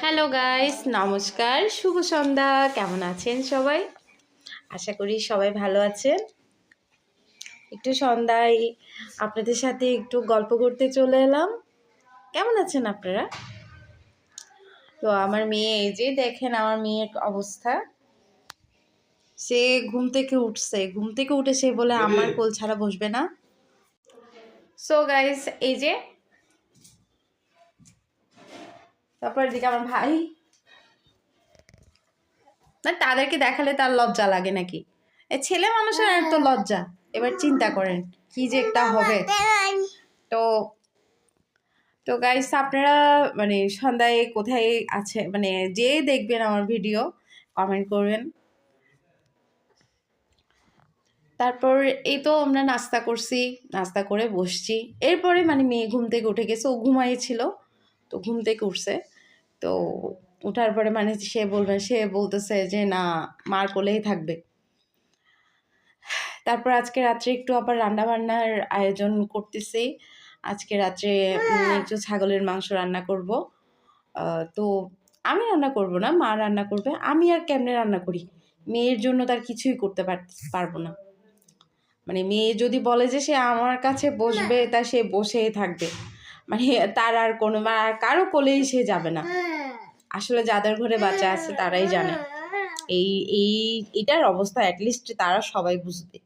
Hello guys নমস্কার শুভ সন্ধ্যা। কেমন আছেন সবাই? আশা করি সবাই ভালো আছেন। একটু সন্ধ্যায় আপনাদের সাথে একটু গল্প করতে চলে এলাম। কেমন আছেন আপনারা? তো আমার মেয়ে এই যে দেখেন আমার মেয়ের অবস্থা। সে ঘুম থেকে উঠছে। ঘুম থেকে উঠে সে বলে আমার কোল ছাড়া বসবে না। সো গাইস এই যে তারপর এদিকে আমার ভাই। না তাদেরকে দেখালে তার লজ্জা লাগে নাকি? ছেলে মানুষের আর তো লজ্জা। এবার চিন্তা করেন কি যে একটা হবে। তো তো গাইস আপনারা মানে সন্ধ্যায় কোথায় আছে মানে যে দেখবেন আমার ভিডিও কমেন্ট করবেন। তারপর এই তো আমরা নাস্তা করছি নাস্তা করে বসছি। এরপরে মানে মেয়ে ঘুম থেকে উঠে গেছে ও ঘুমাইছিল। তো ঘুম থেকে উঠছে। তো ওঠার পরে মানে সে বলবে, সে বলতেছে যে, না মার কোলেই থাকবে। তারপর আজকে রাত্রে একটু আবার রান্না বান্নার আয়োজন করতেছি। আজকে রাত্রে একটু ছাগলের মাংস রান্না করব। তো আমি রান্না করব না, মা রান্না করবে। আমি আর কেমনে রান্না করি? মেয়ের জন্য তার কিছুই করতে পার- পারব না। মানে মেয়ে যদি বলে যে, সে আমার কাছে বসবে, তা সে বসেই থাকবে। মানে তার আর কোনো আর কারও কোলেই সে যাবে না। আসলে যাদের ঘরে বাচ্চা আছে তারাই জানে। এই এই, এটার অবস্থা অ্যাটলিস্ট তারা সবাই বুঝবে।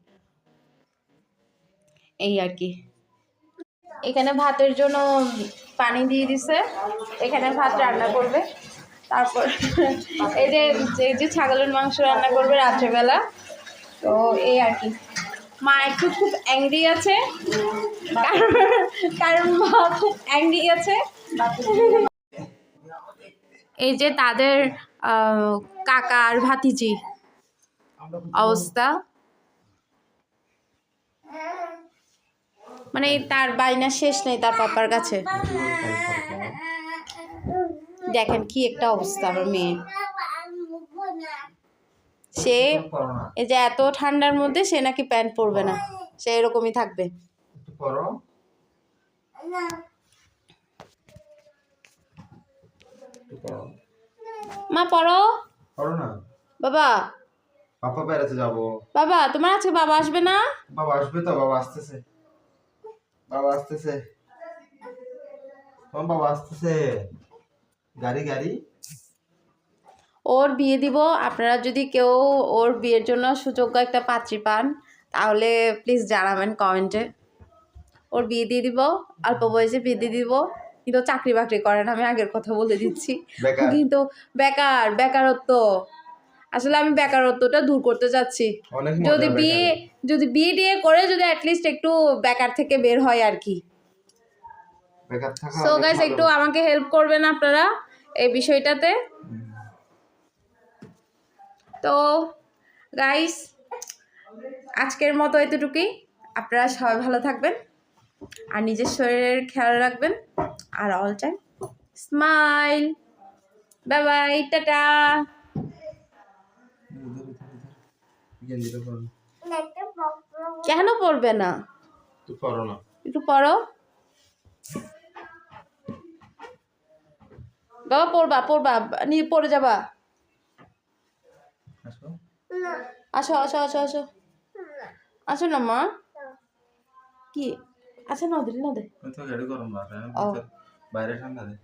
এই আর কি। এখানে ভাতের জন্য পানি দিয়ে দিছে। এখানে ভাত রান্না করবে। তারপর এই যে যে ছাগলের মাংস রান্না করবে রাত্রেবেলা। তো এই আর কি। মা একটু খুব অ্যাংরি আছে। কারণ মা খুব অ্যাংরি আছে। এই যে তাদের কাকা আর ভাতিজি অবস্থা। মানে তার বাইনা শেষ নেই তার পাপার কাছে। দেখেন কি একটা অবস্থা, আমার মেয়ে। সে এই যে এত ঠান্ডার মধ্যে সে নাকি প্যান্ট পরবে না। সে এরকমই থাকবে। মা পড়ো পড়ো না। বাবা। পাপা বেড়াতে যাব। বাবা তোমার আজকে বাবা আসবে না? বাবা আসবে তো বাবা আসতেছে। বাবা আসতেছে। তোমার বাবা আসতেছে। গাড়ি গাড়ি। ওর বিয়ে দিব। আপনারা যদি কেউ ওর বিয়ের জন্য সুযোগ্য একটা পাত্রী পান তাহলে প্লিজ জানাবেন কমেন্টে ওর বিয়ে দিয়ে দিব অল্প বয়সে বিয়ে দিয়ে দিব। কিন্তু চাকরি বাকরি করেন আমি আগের কথা বলে দিচ্ছি। কিন্তু বেকার বেকারত্ব। আসলে আমি বেকারত্বটা দূর করতে চাচ্ছি যদি বিয়ে যদি বিয়ে টিয়ে করে যদি অ্যাটলিস্ট একটু বেকার থেকে বের হয় আর কি। সো গাইস একটু আমাকে হেল্প করবেন আপনারা এই বিষয়টাতে। তো গাইস আজকের মতো এতটুকুই। আপনারা সবাই ভালো থাকবেন আর নিজের শরীরের খেয়াল রাখবেন। আর all time smile bye bye tata. কেন পড়বে না। একটু পড়ো। বাবা পড়বা পড়বা নিয়ে পড়ে যাবা। আসো আসো আসো আসো। আসো না মা। কি? আচ্ছা না দে না দে। বাইরে ঠান্ডা দে।